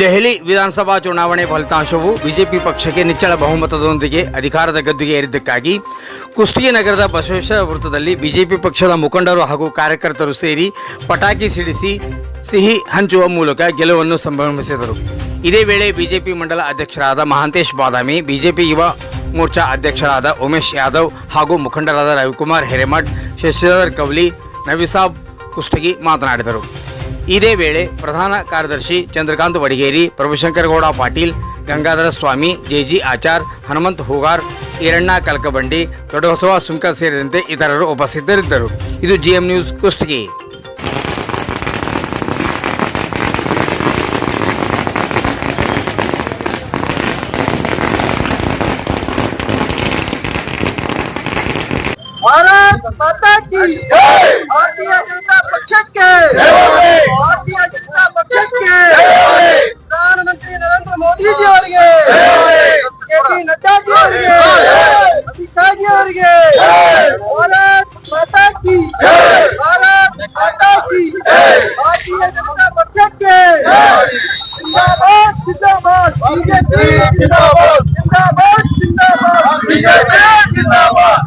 ದೆಹಲಿ ವಿಧಾನಸಭಾ ಚುನಾವಣೆ ಫಲಿತಾಂಶವು ಬಿಜೆಪಿ ಪಕ್ಷಕ್ಕೆ ನಿಚ್ಚಳ ಬಹುಮತದೊಂದಿಗೆ ಅಧಿಕಾರದ ಗದ್ದುಗೆ ಏರಿದ್ದಕ್ಕಾಗಿ ಕುಷ್ಟಗಿ ನಗರದ ಬಸವೇಶ್ವರ ವೃತ್ತದಲ್ಲಿ ಬಿಜೆಪಿ ಪಕ್ಷದ ಮುಖಂಡರು ಹಾಗೂ ಕಾರ್ಯಕರ್ತರು ಸೇರಿ ಪಟಾಕಿ ಸಿಡಿಸಿ ಸಿಹಿ ಹಂಚುವ ಮೂಲಕ ಗೆಲುವನ್ನು ಸಂಭ್ರಮಿಸಿದರು. ಇದೇ ವೇಳೆ ಬಿಜೆಪಿ ಮಂಡಲ ಅಧ್ಯಕ್ಷರಾದ ಮಹಾಂತೇಶ್ ಬಾದಾಮಿ, ಬಿಜೆಪಿ ಯುವ ಮೋರ್ಚಾ ಅಧ್ಯಕ್ಷರಾದ ಉಮೇಶ್ ಯಾದವ್ ಹಾಗೂ ಮುಖಂಡರಾದ ರವಿಕುಮಾರ್ ಹಿರೇಮಠ್, ಶಶಿಧರ್ ಕವಲಿ ನವಿಸಾಬ್ ಕುಷ್ಟಗಿ ಮಾತನಾಡಿದರು. ಇದೇ ವೇಳೆ ಪ್ರಧಾನ ಕಾರ್ಯದರ್ಶಿ ಚಂದ್ರಕಾಂತ್ ವಡಿಗೇರಿ, ಪ್ರಭುಶಂಕರಗೌಡ ಪಾಟೀಲ್, ಗಂಗಾಧರ ಸ್ವಾಮಿ, ಜೆಜಿ ಆಚಾರ್, ಹನುಮಂತ್ ಹೂಗಾರ್, ಈರಣ್ಣ ಕಲ್ಕಬಂಡಿ, ದೊಡ್ಡಬಸವ ಸುಂಕ ಸೇರಿದಂತೆ ಇತರರು ಉಪಸ್ಥಿತರಿದ್ದರು. ಇದು ಜಿಎಂ ನ್ಯೂಸ್ ಕುಷ್ಟಗಿ. की भारतीय जनता पक्ष के ಭಾರತೀಯ ಜನತಾ ಪಕ್ಷಕ್ಕೆ ಪ್ರಧಾನಮಂತ್ರಿ ನರೇಂದ್ರ ಮೋದಿ ಜಿ ಅವರಿಗೆ ಕೆ ಪಿ ನಡ್ಡಾಜಿ ಅವರಿಗೆ ಅಮಿತ್ ಶಾ ಜಿ ಅವರಿಗೆ ಭಾರತ್ ಮಾತಾ ಕಿ ಭಾರತ್ ಮಾತಾ ಕಿ ಭಾರತೀಯ ಜನತಾ ಪಕ್ಷಕ್ಕೆ ಜಿಂದಾಬಾದ್ ಜಿಂದಾಬಾದ್ ಬಿಜೆಪಿ ಜಿಂದಾಬಾದ್ ಜಿಂದಾಬಾದ್ ಜಿಂದಾಬಾದ್ ಬಿಜೆಪಿ ಜಿಂದಾಬಾದ್ ಜಿಂದಾಬಾದ್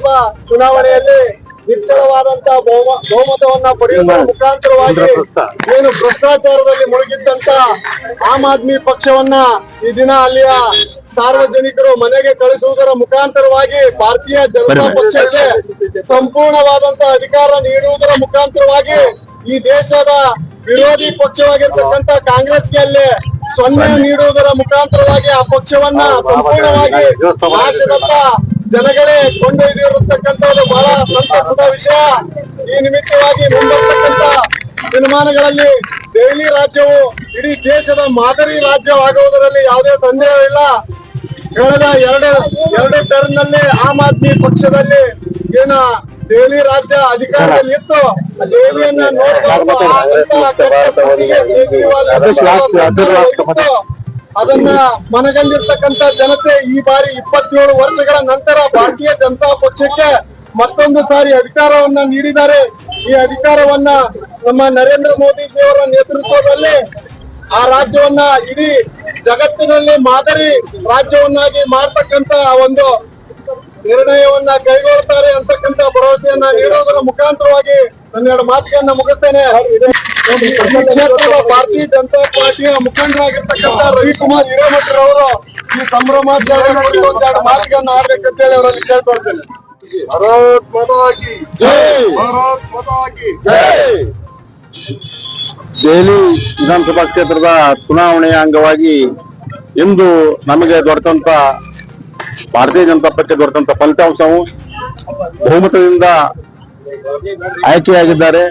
ವಿಧಾನಸಭಾ ಚುನಾವಣೆಯಲ್ಲಿ ನಿಚ್ಚಳವಾದಂತಹ ಬಹುಮ- ಬಹುಮತವನ್ನ ಪಡೆಯುವ ಮುಖಾಂತರವಾಗಿ ಏನು ಭ್ರಷ್ಟಾಚಾರದಲ್ಲಿ ಮುಳುಗಿದ್ದಂತ ಆಮ್ ಆದ್ಮಿ ಪಕ್ಷವನ್ನ ಈ ದಿನ ಅಲ್ಲಿಯ ಸಾರ್ವಜನಿಕರು ಮನೆಗೆ ಕಳಿಸುವುದರ ಮುಖಾಂತರವಾಗಿ ಭಾರತೀಯ ಜನತಾ ಪಕ್ಷಕ್ಕೆ ಸಂಪೂರ್ಣವಾದಂತಹ ಅಧಿಕಾರ ನೀಡುವುದರ ಮುಖಾಂತರವಾಗಿ ಈ ದೇಶದ ವಿರೋಧಿ ಪಕ್ಷವಾಗಿರ್ತಕ್ಕಂಥ ಕಾಂಗ್ರೆಸ್ಗೆ ಅಲ್ಲಿ ಸೊನ್ನೆ ನೀಡುವುದರ ಮುಖಾಂತರವಾಗಿ ಆ ಪಕ್ಷವನ್ನ ಸಂಪೂರ್ಣವಾಗಿ ನಾಶದತ್ತ ಜನಗಳೇ ಕೊಂಡೊಯ್ದಿರತಕ್ಕಂಥದ್ದು ಬಹಳ ಸಂತಸದ ವಿಷಯ. ಈ ನಿಮಿತ್ತವಾಗಿ ಮುಂಬರ್ತಕ್ಕಂಥ ದಿನಮಾನಗಳಲ್ಲಿ ದೆಹಲಿ ರಾಜ್ಯವು ಇಡೀ ದೇಶದ ಮಾದರಿ ರಾಜ್ಯವಾಗುವುದರಲ್ಲಿ ಯಾವುದೇ ಸಂದೇಹವಿಲ್ಲ. ಕಳೆದ ಎರಡು ಎರಡು ಟರ್ನ್ನಲ್ಲಿ ಆಮ್ ಆದ್ಮಿ ಪಕ್ಷದಲ್ಲಿ ಏನ ದೆಹಲಿ ರಾಜ್ಯ ಅಧಿಕಾರದಲ್ಲಿ ಇತ್ತು. ದೆಹಲಿಯನ್ನ ನೋಡಬಾರ್ದು ಅದನ್ನ ಮನಗಂಡಿರ್ತಕ್ಕಂತ ಜನತೆ ಈ ಬಾರಿ ಇಪ್ಪತ್ತೇಳು ವರ್ಷಗಳ ನಂತರ ಭಾರತೀಯ ಜನತಾ ಪಕ್ಷಕ್ಕೆ ಮತ್ತೊಂದು ಸಾರಿ ಅಧಿಕಾರವನ್ನ ನೀಡಿದ್ದಾರೆ. ಈ ಅಧಿಕಾರವನ್ನ ನಮ್ಮ ನರೇಂದ್ರ ಮೋದಿಜಿಯವರ ನೇತೃತ್ವದಲ್ಲಿ ಆ ರಾಜ್ಯವನ್ನ ಇಡೀ ಜಗತ್ತಿನಲ್ಲಿ ಮಾದರಿ ರಾಜ್ಯವನ್ನಾಗಿ ಮಾಡ್ತಕ್ಕಂತ ಒಂದು ನಿರ್ಣಯವನ್ನ ಕೈಗೊಳ್ತಾರೆ ಅಂತಕ್ಕಂತ ಭರವಸೆಯನ್ನ ನೀಡೋದರ ಮುಖಾಂತರವಾಗಿ ನನ್ನೆರಡು ಮಾತುಗಳನ್ನ ಮುಗಿಸ್ತೇನೆ. ಕ್ಷೇತ್ರದ ಭಾರತೀಯ ಜನತಾ ಪಾರ್ಟಿಯ ಮುಖಂಡರಾಗಿರ್ತಕ್ಕಂಥ ರವಿಕುಮಾರ್ ಹಿರೇಮಠರವರು ಈ ಸಂಭ್ರಮಾಚರಣೆ ಒಂದೆರಡು ಮಾತುಗಳನ್ನ ಆಡ್ಬೇಕಂತೇಳಿ ಅವರಲ್ಲಿ ಕೇಳ್ಕೊಳ್ತೇನೆ ಭಾರತ್ ಜೈ ಭಾರತ್ ಜೈ ದೆಹಲಿ ವಿಧಾನಸಭಾ ಕ್ಷೇತ್ರದ ಚುನಾವಣೆಯ ಅಂಗವಾಗಿ ಇಂದು ನಮಗೆ ದೊರೆತಂತ ಭಾರತೀಯ ಜನತಾ ಪಕ್ಷ ದೊರೆತಂತ ಫಲಿತಾಂಶವು ಬಹುಮತದಿಂದ ಆಯ್ಕೆಯಾಗಿದ್ದಾರೆ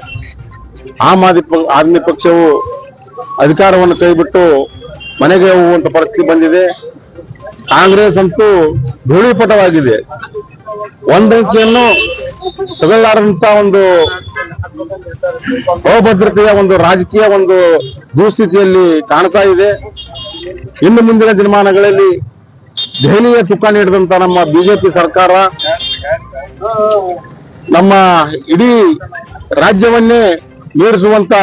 ಆಮ್ ಆದಿ ಆದ್ಮಿ ಪಕ್ಷವು ಅಧಿಕಾರವನ್ನು ಕೈಬಿಟ್ಟು ಮನೆಗೆ ಹೋಗುವಂತ ಪರಿಸ್ಥಿತಿ ಬಂದಿದೆ. ಕಾಂಗ್ರೆಸ್ ಅಂತೂ ಧೂಳಿಪಟವಾಗಿದೆ. ಒಂದಂಕಿಯನ್ನು ತಗೊಳ್ಳಾರಂತ ಒಂದು ಅಭದ್ರತೆಯ ಒಂದು ರಾಜಕೀಯ ಒಂದು ದುಸ್ಥಿತಿಯಲ್ಲಿ ಕಾಣ್ತಾ ಇದೆ. ಇನ್ನು ಮುಂದಿನ ದಿನಮಾನಗಳಲ್ಲಿ ದೆಹಲಿಯ ಸುಖ ನೀಡಿದಂತ ನಮ್ಮ ಬಿಜೆಪಿ ಸರ್ಕಾರ ನಮ್ಮ ಇಡೀ ರಾಜ್ಯವನ್ನೇ ಮೀರಿಸುವಂತ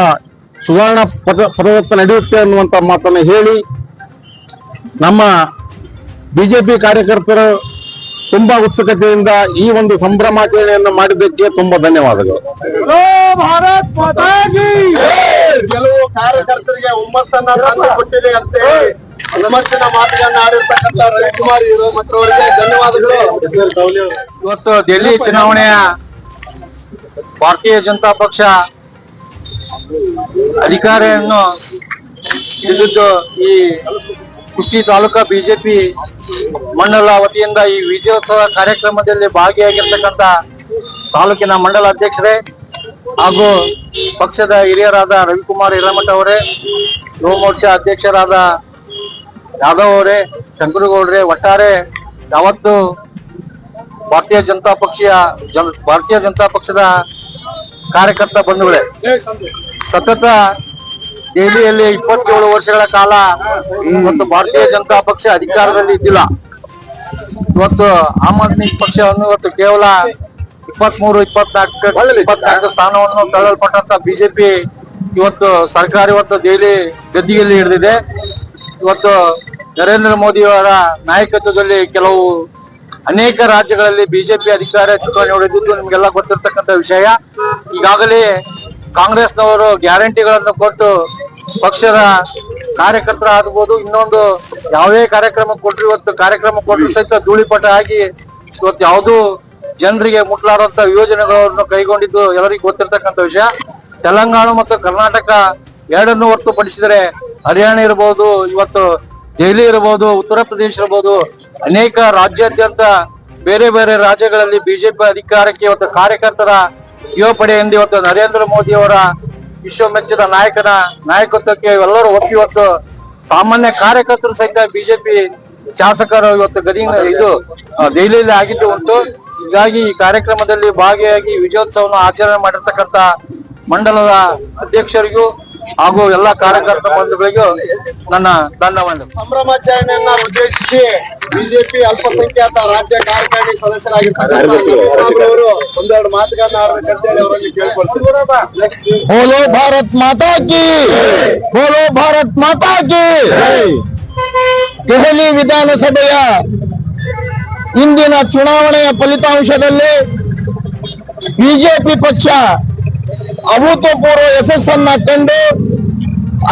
ಸುವರ್ಣ ಪದ ಪದದತ್ತ ನಡೆಯುತ್ತೆ ಅನ್ನುವಂತ ಮಾತನ್ನು ಹೇಳಿ ನಮ್ಮ ಬಿಜೆಪಿ ಕಾರ್ಯಕರ್ತರು ತುಂಬಾ ಉತ್ಸುಕತೆಯಿಂದ ಈ ಒಂದು ಸಂಭ್ರಮಾಚರಣೆಯನ್ನು ಮಾಡಿದ್ದಕ್ಕೆ ತುಂಬಾ ಧನ್ಯವಾದಗಳು. ಕೆಲವು ಕಾರ್ಯಕರ್ತರಿಗೆ ಹುಮ್ಮಸ್ಸನ್ನ ತಂದು ಕೊಟ್ಟಿದೆ ಅಂತ. ಹೇಳಿ ಹುಮ್ಮಸ್ಸಿನ ಮಾತುಗಳನ್ನ ಆಡಿರ್ತಕ್ಕಂಥ ರವಿಕುಮಾರ್ ಮತ್ತವರಿಗೆ ಧನ್ಯವಾದಗಳು. ಇವತ್ತು ದೆಹಲಿ ಚುನಾವಣೆಯ ಭಾರತೀಯ ಜನತಾ ಪಕ್ಷ ಅಧಿಕಾರವನ್ನು ಹಿಡಿದಿದ್ದು ಈ ಕುಷ್ಟಿ ತಾಲೂಕಾ ಬಿಜೆಪಿ ಮಂಡಲ ವತಿಯಿಂದ ಈ ವಿಜಯೋತ್ಸವ ಕಾರ್ಯಕ್ರಮದಲ್ಲಿ ಭಾಗಿಯಾಗಿರ್ತಕ್ಕಂಥ ತಾಲೂಕಿನ ಮಂಡಲ ಅಧ್ಯಕ್ಷರೇ ಹಾಗೂ ಪಕ್ಷದ ಹಿರಿಯರಾದ ರವಿಕುಮಾರ್ ಹಿರಮಠ ಅವರೇ, ಯುವ ಅಧ್ಯಕ್ಷರಾದ ಯಾದವ್ ಅವರೇ, ಶಂಕರಗೌಡ್ರೆ, ಒಟ್ಟಾರೆ ಯಾವತ್ತು ಭಾರತೀಯ ಜನತಾ ಪಕ್ಷೀಯ ಭಾರತೀಯ ಜನತಾ ಪಕ್ಷದ ಕಾರ್ಯಕರ್ತ ಬಂಧುಗಳೇ. ಸತತ ದೆಹಲಿಯಲ್ಲಿ ಇಪ್ಪತ್ತೇಳು ವರ್ಷಗಳ ಕಾಲ ಇವತ್ತು ಭಾರತೀಯ ಜನತಾ ಪಕ್ಷ ಅಧಿಕಾರದಲ್ಲಿ ಇದ್ದಿಲ್ಲ. ಇವತ್ತು ಆಮ್ ಆದ್ಮಿ ಪಕ್ಷವನ್ನು ಇವತ್ತು ಕೇವಲ ಇಪ್ಪತ್ಮೂರು ಇಪ್ಪತ್ನಾಲ್ಕು ಇಪ್ಪತ್ನಾಲ್ಕು ಸ್ಥಾನವನ್ನು ತಳ್ಳಲ್ಪಟ್ಟಂತ ಬಿಜೆಪಿ ಇವತ್ತು ಸರ್ಕಾರ ಇವತ್ತು ದೆಹಲಿ ಗದ್ದಿಗೆಯಲ್ಲಿ ಹಿಡಿದಿದೆ. ಇವತ್ತು ನರೇಂದ್ರ ಮೋದಿ ಅವರ ನಾಯಕತ್ವದಲ್ಲಿ ಕೆಲವು ಅನೇಕ ರಾಜ್ಯಗಳಲ್ಲಿ ಬಿಜೆಪಿ ಅಧಿಕಾರ ಚುನಾವಣೆ ಹೊಡೆದಿದ್ದು ನಿಮ್ಗೆಲ್ಲ ಗೊತ್ತಿರ್ತಕ್ಕಂಥ ವಿಷಯ. ಈಗಾಗಲೇ ಕಾಂಗ್ರೆಸ್ನವರು ಗ್ಯಾರಂಟಿಗಳನ್ನು ಕೊಟ್ಟು ಪಕ್ಷದ ಕಾರ್ಯಕರ್ತರ ಆಗ್ಬೋದು, ಇನ್ನೊಂದು ಯಾವುದೇ ಕಾರ್ಯಕ್ರಮ ಕೊಟ್ಟರು ಇವತ್ತು ಕಾರ್ಯಕ್ರಮ ಕೊಟ್ಟರು ಸಹಿತ ಧೂಳಿಪಟ ಆಗಿ ಇವತ್ತು ಯಾವುದು ಜನರಿಗೆ ಮುಟ್ಲಾರಂತ ಯೋಜನೆಗಳನ್ನು ಕೈಗೊಂಡಿದ್ದು ಎಲ್ಲರಿಗೂ ಗೊತ್ತಿರತಕ್ಕಂಥ ವಿಷಯ. ತೆಲಂಗಾಣ ಮತ್ತು ಕರ್ನಾಟಕ ಎರಡನ್ನು ಹೊರತುಪಡಿಸಿದರೆ ಹರಿಯಾಣ ಇರಬಹುದು ಇವತ್ತು ದೆಹಲಿ ಇರಬಹುದು ಉತ್ತರ ಪ್ರದೇಶ ಇರಬಹುದು ಅನೇಕ ರಾಜ್ಯಾದ್ಯಂತ ಬೇರೆ ಬೇರೆ ರಾಜ್ಯಗಳಲ್ಲಿ ಬಿಜೆಪಿ ಅಧಿಕಾರಕ್ಕೆ ಇವತ್ತು ಕಾರ್ಯಕರ್ತರ ಯುವ ಪಡೆಯಿಂದ ಇವತ್ತು ನರೇಂದ್ರ ಮೋದಿ ಅವರ ವಿಶ್ವ ಮೆಚ್ಚಿದ ನಾಯಕನ ನಾಯಕತ್ವಕ್ಕೆ ಎಲ್ಲರೂ ಒಪ್ಪಿ ಇವತ್ತು ಸಾಮಾನ್ಯ ಕಾರ್ಯಕರ್ತರು ಸಹಿತ ಬಿಜೆಪಿ ಶಾಸಕರು ಇವತ್ತು ಗದಿನ ಇದು ದೆಹಲಿಯಲ್ಲಿ ಆಗಿದ್ದು ಉಂಟು. ಹೀಗಾಗಿ ಈ ಕಾರ್ಯಕ್ರಮದಲ್ಲಿ ಭಾಗಿಯಾಗಿ ವಿಜಯೋತ್ಸವವನ್ನು ಆಚರಣೆ ಮಾಡಿರ್ತಕ್ಕಂಥ ಮಂಡಲದ ಅಧ್ಯಕ್ಷರಿಗೂ ಹಾಗೂ ಎಲ್ಲ ಕಾರ್ಯಕರ್ತ ಬಂಧುಗಳಿಗೆ ನನ್ನ ಧನ್ಯವಾದ ಸಂಭ್ರಮಾಚರಣೆಯನ್ನ ಉದ್ದೇಶಿಸಿ ಬಿಜೆಪಿ ಅಲ್ಪಸಂಖ್ಯಾತ ರಾಜ್ಯ ಕಾರ್ಯಕಾರಿ ಸದಸ್ಯರಾಗಿರ್ತಕ್ಕಂಥವರು ಒಂದೆರಡು ಮಾತುಗಳನ್ನ ಆಡಬೇಕಂತೇಳಿ ಅವರಲ್ಲಿ ಕೇಳ್ಕೊಳ್ತೀವಿ ಬೋಲೋ ಭಾರತ್ ಮಾತಾ ಕಿ ಬೋಲೋ ಭಾರತ್ ಮಾತಾ ಕಿ ದೆಹಲಿ ವಿಧಾನಸಭೆಯ ಇಂದಿನ ಚುನಾವಣೆಯ ಫಲಿತಾಂಶದಲ್ಲಿ ಬಿಜೆಪಿ ಪಕ್ಷ ಅಭೂತಪೂರ್ವ ಯಶಸ್ಸನ್ನ ಕಂಡು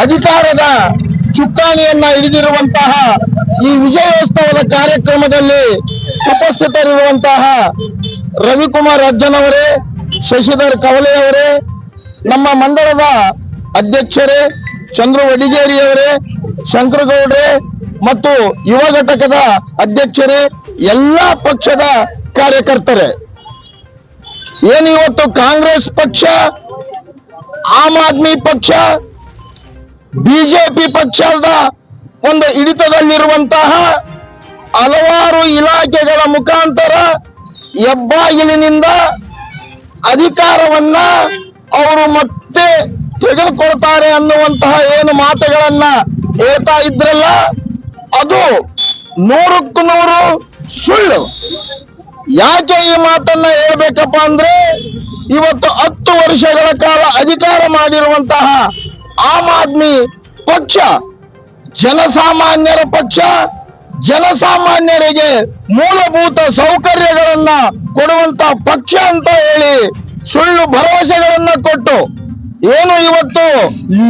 ಅಧಿಕಾರದ ಚುಕ್ಕಾಣಿಯನ್ನ ಹಿಡಿದಿರುವಂತಹ ಈ ವಿಜಯೋತ್ಸವದ ಕಾರ್ಯಕ್ರಮದಲ್ಲಿ ಉಪಸ್ಥಿತರಿರುವಂತಹ ರವಿಕುಮಾರ್ ಅಜ್ಜನವರೇ, ಶಶಿಧರ್ ಕವಲೆಯವರೇ ನಮ್ಮ ಮಂಡಳದ ಅಧ್ಯಕ್ಷರೇ, ಚಂದ್ರು ವಡಿಗೇರಿಯವರೇ, ಶಂಕರಗೌಡ್ರೆ ಮತ್ತು ಯುವ ಘಟಕದ ಅಧ್ಯಕ್ಷರೇ, ಎಲ್ಲಾ ಪಕ್ಷದ ಕಾರ್ಯಕರ್ತರೇ. ಏನಿವತ್ತು ಕಾಂಗ್ರೆಸ್ ಪಕ್ಷ ಆಮ್ ಆದ್ಮಿ ಪಕ್ಷ, ಬಿಜೆಪಿ ಪಕ್ಷದ ಒಂದು ಹಿಡಿತದಲ್ಲಿರುವಂತಹ ಹಲವಾರು ಇಲಾಖೆಗಳ ಮುಖಾಂತರ ಹೆಬ್ಬಾಗಿಲಿನಿಂದ ಅಧಿಕಾರವನ್ನ ಅವರು ಮತ್ತೆ ತೆಗೆದುಕೊಳ್ತಾರೆ ಅನ್ನುವಂತಹ ಏನು ಮಾತುಗಳನ್ನ ಹೇಳ್ತಾ ಇದ್ರಲ್ಲ, ಅದು ನೂರಕ್ಕೂ ನೂರು ಸುಳ್ಳು. ಯಾಕೆ ಈ ಮಾತನ್ನ ಹೇಳ್ಬೇಕಪ್ಪ ಅಂದ್ರೆ ಇವತ್ತು ಹತ್ತು ವರ್ಷಗಳ ಕಾಲ ಅಧಿಕಾರ ಮಾಡಿರುವಂತಹ ಆಮ್ ಆದ್ಮಿ ಪಕ್ಷ, ಜನಸಾಮಾನ್ಯರ ಪಕ್ಷ, ಜನಸಾಮಾನ್ಯರಿಗೆ ಮೂಲಭೂತ ಸೌಕರ್ಯಗಳನ್ನ ಕೊಡುವಂತ ಪಕ್ಷ ಅಂತ ಹೇಳಿ ಸುಳ್ಳು ಭರವಸೆಗಳನ್ನ ಕೊಟ್ಟು, ಏನು ಇವತ್ತು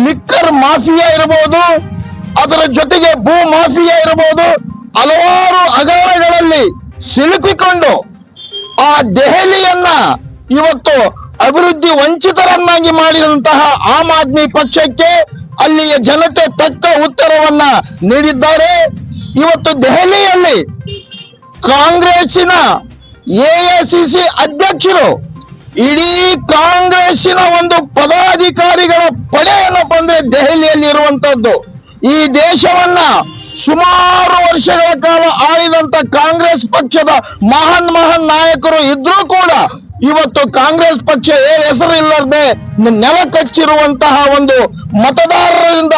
ಲಿಕ್ಕರ್ ಮಾಫಿಯಾ ಇರಬಹುದು ಅದರ ಜೊತೆಗೆ ಭೂ ಮಾಫಿಯಾ ಇರಬಹುದು ಹಲವಾರು ಅಗಾರಗಳಲ್ಲಿ ಸಿಲುಕಿಕೊಂಡು ಆ ದೆಹಲಿಯನ್ನ ಇವತ್ತು ಅಭಿವೃದ್ಧಿ ವಂಚಿತರನ್ನಾಗಿ ಮಾಡಿದಂತಹ ಆಮ್ ಆದ್ಮಿ ಪಕ್ಷಕ್ಕೆ ಅಲ್ಲಿಯ ಜನತೆ ತಕ್ಕ ಉತ್ತರವನ್ನ ನೀಡಿದ್ದಾರೆ. ಇವತ್ತು ದೆಹಲಿಯಲ್ಲಿ ಕಾಂಗ್ರೆಸ್ಸಿನ ಎಐಸಿಸಿ ಅಧ್ಯಕ್ಷರು ಇಡೀ ಕಾಂಗ್ರೆಸ್ಸಿನ ಒಂದು ಪದಾಧಿಕಾರಿಗಳ ಪಡೆಯನ್ನು ಬಂದ್ರೆ ದೆಹಲಿಯಲ್ಲಿ ಇರುವಂತದ್ದು. ಈ ದೇಶವನ್ನ ಸುಮಾರು ವರ್ಷಗಳ ಕಾಲ ಆಳಿದಂತ ಕಾಂಗ್ರೆಸ್ ಪಕ್ಷದ ಮಹಾನ್ ಮಹಾನ್ ನಾಯಕರು ಇದ್ರೂ ಕೂಡ ಇವತ್ತು ಕಾಂಗ್ರೆಸ್ ಪಕ್ಷ ಏ ಹೆಸರು ಇಲ್ಲದೆ ನೆಲ ಕಚ್ಚಿರುವಂತಹ ಒಂದು ಮತದಾರರಿಂದ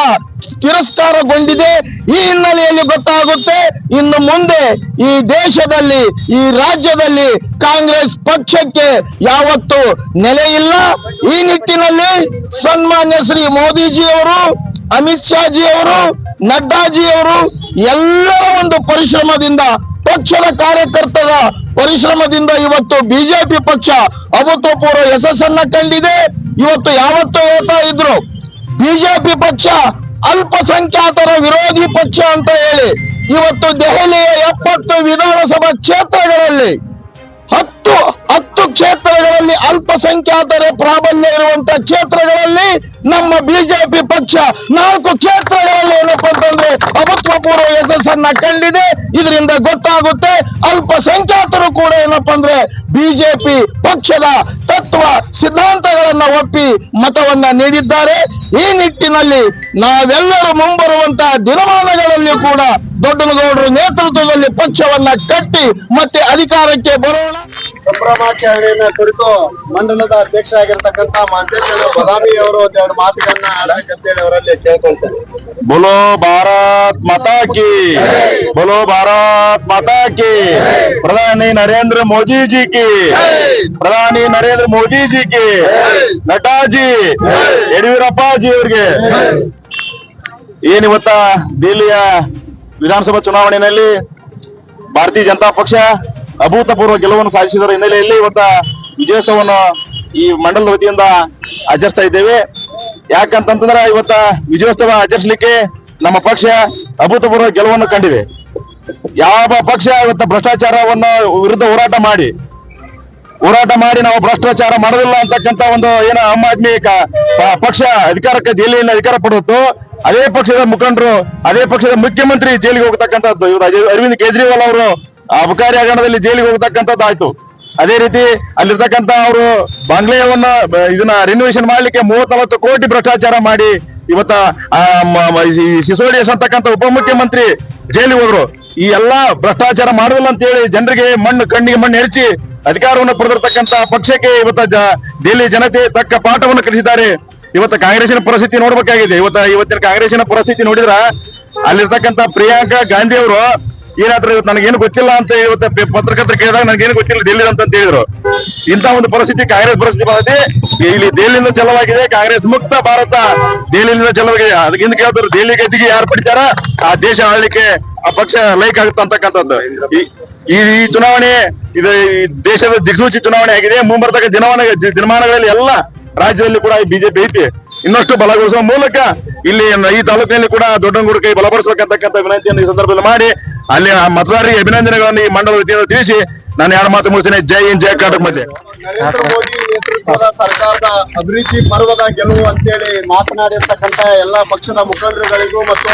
ತಿರಸ್ಕಾರಗೊಂಡಿದೆ. ಈ ಹಿನ್ನೆಲೆಯಲ್ಲಿ ಗೊತ್ತಾಗುತ್ತೆ, ಇನ್ನು ಮುಂದೆ ಈ ದೇಶದಲ್ಲಿ, ಈ ರಾಜ್ಯದಲ್ಲಿ ಕಾಂಗ್ರೆಸ್ ಪಕ್ಷಕ್ಕೆ ಯಾವತ್ತು ನೆಲೆ ಇಲ್ಲ. ಈ ನಿಟ್ಟಿನಲ್ಲಿ ಸನ್ಮಾನ್ಯ ಶ್ರೀ ಮೋದಿಜಿಯವರು, ಅಮಿತ್ ಶಾಜಿ ಅವರು ನಡ್ಡಾಜಿ ಅವರು ಎಲ್ಲರ ಒಂದು ಪರಿಶ್ರಮದಿಂದ ಪಕ್ಷದ ಕಾರ್ಯಕರ್ತರ ಪರಿಶ್ರಮದಿಂದ ಇವತ್ತು ಬಿಜೆಪಿ ಪಕ್ಷ ಅಭೂತಪೂರ್ವ ಯಶಸ್ಸನ್ನ ಕಂಡಿದೆ. ಇವತ್ತು ಯಾವತ್ತೂ ಹೇಳ್ತಾ ಇದ್ರು, ಬಿಜೆಪಿ ಪಕ್ಷ ಅಲ್ಪಸಂಖ್ಯಾತರ ವಿರೋಧಿ ಪಕ್ಷ ಅಂತ ಹೇಳಿ. ಇವತ್ತು ದೆಹಲಿಯ ಎಪ್ಪತ್ತು ವಿಧಾನಸಭಾ ಕ್ಷೇತ್ರಗಳಲ್ಲಿ ಹತ್ತು ಹತ್ತು ಕ್ಷೇತ್ರಗಳಲ್ಲಿ ಅಲ್ಪಸಂಖ್ಯಾತರ ಪ್ರಾಬಲ್ಯ ಇರುವಂತ ಕ್ಷೇತ್ರಗಳಲ್ಲಿ ನಮ್ಮ ಬಿಜೆಪಿ ಪಕ್ಷ ನಾಲ್ಕು ಕ್ಷೇತ್ರಗಳಲ್ಲಿ ಏನಪ್ಪ ಅಂತಂದ್ರೆ ಅಭೂತಪೂರ್ವ ಯಶಸ್ಸನ್ನ ಕಂಡಿದೆ. ಇದರಿಂದ ಗೊತ್ತಾಗುತ್ತೆ ಅಲ್ಪಸಂಖ್ಯಾತರು ಕೂಡ ಏನಪ್ಪಾ ಅಂದ್ರೆ ಬಿಜೆಪಿ ಪಕ್ಷದ ತತ್ವ ಸಿದ್ಧಾಂತಗಳನ್ನ ಒಪ್ಪಿ ಮತವನ್ನ ನೀಡಿದ್ದಾರೆ. ಈ ನಿಟ್ಟಿನಲ್ಲಿ ನಾವೆಲ್ಲರೂ ಮುಂಬರುವಂತಹ ದಿನಮಾನಗಳಲ್ಲಿ ಕೂಡ ದೊಡ್ಡನಗೌಡರು ನೇತೃತ್ವದಲ್ಲಿ ಪಕ್ಷವನ್ನ ಕಟ್ಟಿ ಮತ್ತೆ ಅಧಿಕಾರಕ್ಕೆ ಬರೋಣ. ಸಂಭ್ರಮಾಚರಣೆಯನ್ನ ಕುರಿತು ಮಂಡಲದ ಅಧ್ಯಕ್ಷರಾಗಿರ್ತಕ್ಕಂಥ ಮಹಂತೇಶ್ವರ ಬದಾಮಿ ಅವರು ಒಂದೆರಡು ಮಾತುಗಳನ್ನ ಆಡಬೇಕಂತೇಳಿ ಅವರಲ್ಲಿ ಕೇಳ್ಕೊಳ್ತಾರೆ ಬೋಲೋ ಭಾರತ್ ಮಾತಾ ಕಿ ಬೋಲೋ ಭಾರತ್ ಮಾತಾ ಕಿ ಪ್ರಧಾನಿ ನರೇಂದ್ರ ಮೋದಿ ಜಿ ಕಿ ಪ್ರಧಾನಿ ನರೇಂದ್ರ ಮೋದಿ ಜಿ ಕಿ ನಟಾಜಿ ಯಡಿಯೂರಪ್ಪ ಜಿ ಅವ್ರಿಗೆ. ಏನಿವತ್ತ ದಿಲ್ಲಿಯ ವಿಧಾನಸಭಾ ಚುನಾವಣೆಯಲ್ಲಿ ಭಾರತೀಯ ಜನತಾ ಪಕ್ಷ ಅಭೂತಪೂರ್ವ ಗೆಲುವನ್ನು ಸಾಧಿಸಿದರ ಹಿನ್ನೆಲೆಯಲ್ಲಿ ಇವತ್ತ ವಿಜಯೋತ್ಸವವನ್ನು ಈ ಮಂಡಲದ ವತಿಯಿಂದ ಆಚರಿಸ್ತಾ ಇದ್ದೇವೆ. ಯಾಕಂತಂದ್ರೆ ಇವತ್ತ ವಿಜಯೋತ್ಸವ ಆಚರಿಸಲಿಕ್ಕೆ ನಮ್ಮ ಪಕ್ಷ ಅಭೂತಪೂರ್ವ ಗೆಲುವನ್ನು ಕಂಡಿದೆ. ಯಾವ ಪಕ್ಷ ಇವತ್ತ ಭ್ರಷ್ಟಾಚಾರವನ್ನು ವಿರುದ್ಧ ಹೋರಾಟ ಮಾಡಿ ಹೋರಾಟ ಮಾಡಿ ನಾವು ಭ್ರಷ್ಟಾಚಾರ ಮಾಡೋದಿಲ್ಲ ಅಂತಕ್ಕಂತ ಒಂದು ಏನ ಆಮ್ ಆದ್ಮಿ ಪಕ್ಷ ಅಧಿಕಾರಕ್ಕೆ ದೆಹಲಿಯಲ್ಲಿ ಅಧಿಕಾರ ಪಡೆದಿತ್ತು. ಅದೇ ಪಕ್ಷದ ಮುಖಂಡರು, ಅದೇ ಪಕ್ಷದ ಮುಖ್ಯಮಂತ್ರಿ ಜೈಲಿಗೆ ಹೋಗತಕ್ಕಂಥದ್ದು ಇವತ್ತು ಅರವಿಂದ್ ಕೇಜ್ರಿವಾಲ್ ಅವರು ಅಬಕಾರಿ ಹಗರಣದಲ್ಲಿ ಜೈಲಿಗೆ ಹೋಗ್ತಕ್ಕಂಥದ್ದಾಯ್ತು ಅದೇ ರೀತಿ ಅಲ್ಲಿರ್ತಕ್ಕಂತ ಅವರು ಬಾಂಗ್ಲೆಯವನ್ನ ಇದನ್ನ ರಿನೋವೇಷನ್ ಮಾಡ್ಲಿಕ್ಕೆ ಮೂವತ್ ನಲವತ್ತು ಕೋಟಿ ಭ್ರಷ್ಟಾಚಾರ ಮಾಡಿ ಇವತ್ತ ಸಿಸೋಡಿಯಸ್ ಅಂತಕ್ಕಂಥ ಉಪಮುಖ್ಯಮಂತ್ರಿ ಜೈಲಿಗೆ ಹೋದ್ರು. ಈ ಎಲ್ಲಾ ಭ್ರಷ್ಟಾಚಾರ ಮಾಡುದಿಲ್ಲ ಅಂತ ಹೇಳಿ ಜನರಿಗೆ ಮಣ್ಣು, ಕಣ್ಣಿಗೆ ಮಣ್ಣು ಎರಚಿ ಅಧಿಕಾರವನ್ನು ಪಡೆದಿರ್ತಕ್ಕಂಥ ಪಕ್ಷಕ್ಕೆ ಇವತ್ತ ದೆಹಲಿ ಜನತೆ ತಕ್ಕ ಪಾಠವನ್ನು ಕಲಿಸಿದ್ದಾರೆ. ಇವತ್ತ ಕಾಂಗ್ರೆಸ್ಸಿನ ಪರಿಸ್ಥಿತಿ ನೋಡ್ಬೇಕಾಗಿದೆ. ಇವತ್ತ, ಇವತ್ತಿನ ಕಾಂಗ್ರೆಸ್ಸಿನ ಪರಿಸ್ಥಿತಿ ನೋಡಿದ್ರ ಅಲ್ಲಿರ್ತಕ್ಕಂಥ ಪ್ರಿಯಾಂಕಾ ಗಾಂಧಿ ಅವರು ಏನಾದ್ರು ಇವತ್ತು ನನಗೇನು ಗೊತ್ತಿಲ್ಲ ಅಂತ ಇವತ್ತು ಪತ್ರಕರ್ತರು ಕೇಳಿದಾಗ ನನಗೇನು ಗೊತ್ತಿಲ್ಲ ಡೆಲ್ಲಿ ಅಂತ ಹೇಳಿದ್ರು. ಇಂತ ಒಂದು ಪರಿಸ್ಥಿತಿ ಕಾಂಗ್ರೆಸ್ ಪರಿಸ್ಥಿತಿ ಬಂದಿದೆ. ಇಲ್ಲಿ ದೆಹಲಿಯಿಂದ ಚಲವಾಗಿದೆ, ಕಾಂಗ್ರೆಸ್ ಮುಕ್ತ ಭಾರತ ದೆಹಲಿಯಿಂದ ಚಲವಾಗಿದೆ. ಅದಕ್ಕಿಂತ ಕೇಳಿದ್ರು ದೆಹಲಿ ಗದ್ದಿಗೆ ಯಾರು ಪಡಿತಾರ? ಆ ದೇಶ ಆಳ್ಲಿಕ್ಕೆ ಆ ಪಕ್ಷ ಲೈಕ್ ಆಗುತ್ತೆ ಅಂತಕ್ಕಂಥದ್ದು. ಈ- ಈ ಈ ಚುನಾವಣೆ, ಇದು ಈ ದೇಶದ ದಿಕ್ಸೂಚಿ ಚುನಾವಣೆ ಆಗಿದೆ. ಮುಂಬರ್ತಕ್ಕ ದಿನಮಾನ, ದಿನಮಾನಗಳಲ್ಲಿ ಎಲ್ಲ ರಾಜ್ಯದಲ್ಲಿ ಕೂಡ ಬಿಜೆಪಿ ಐತಿ. ಇನ್ನಷ್ಟು ಬಲಗೊಳಿಸುವ ಮೂಲಕ ಇಲ್ಲಿ ಈ ತಾಲೂಕಿನಲ್ಲಿ ಕೂಡ ದೊಡ್ಡಂಗೂಡು ಕೈ ಬಲಪಡಿಸಬೇಕಂತಕ್ಕಂಥ ವಿನಂತಿಯನ್ನು ಈ ಸಂದರ್ಭದಲ್ಲಿ ಮಾಡಿ ಅಲ್ಲಿ ಆ ಮತದಾರರಿಗೆ ಅಭಿನಂದನೆಗಳನ್ನು ಈ ಮಂಡಲ ವತಿಯಿಂದ ತಿಳಿಸಿ ನಾನು ಎರಡು ಮಾತು ಮುಗಿಸ್ತೇನೆ. ಜೈ ಇನ್ ಜೈ ಕರ್ನಾಟಕ ಮಧ್ಯೆ. ಸರ್ಕಾರದ ಅಭಿವೃದ್ಧಿ ಪರ್ವದ ಗೆಲುವು ಅಂತೇಳಿ ಮಾತನಾಡಿರ್ತಕ್ಕಂತ ಎಲ್ಲಾ ಪಕ್ಷದ ಮುಖಂಡರುಗಳಿಗೂ ಮತ್ತು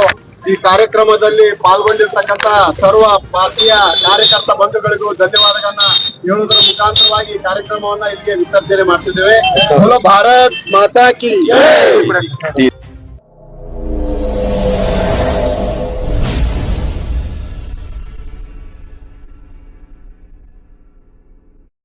ಈ ಕಾರ್ಯಕ್ರಮದಲ್ಲಿ ಪಾಲ್ಗೊಂಡಿರ್ತಕ್ಕಂತ ಸರ್ವ ಪಾರ್ಟಿಯ ಕಾರ್ಯಕರ್ತ ಬಂಧುಗಳಿಗೂ ಧನ್ಯವಾದಗಳನ್ನ ಹೇಳುವುದರ ಮುಖಾಂತರವಾಗಿ ಈ ಕಾರ್ಯಕ್ರಮವನ್ನ ಇಲ್ಲಿಗೆ ವಿಸರ್ಜನೆ ಮಾಡ್ತಿದ್ದೇವೆ. ಭಾರತ್ ಮಾತಾ ಕಿ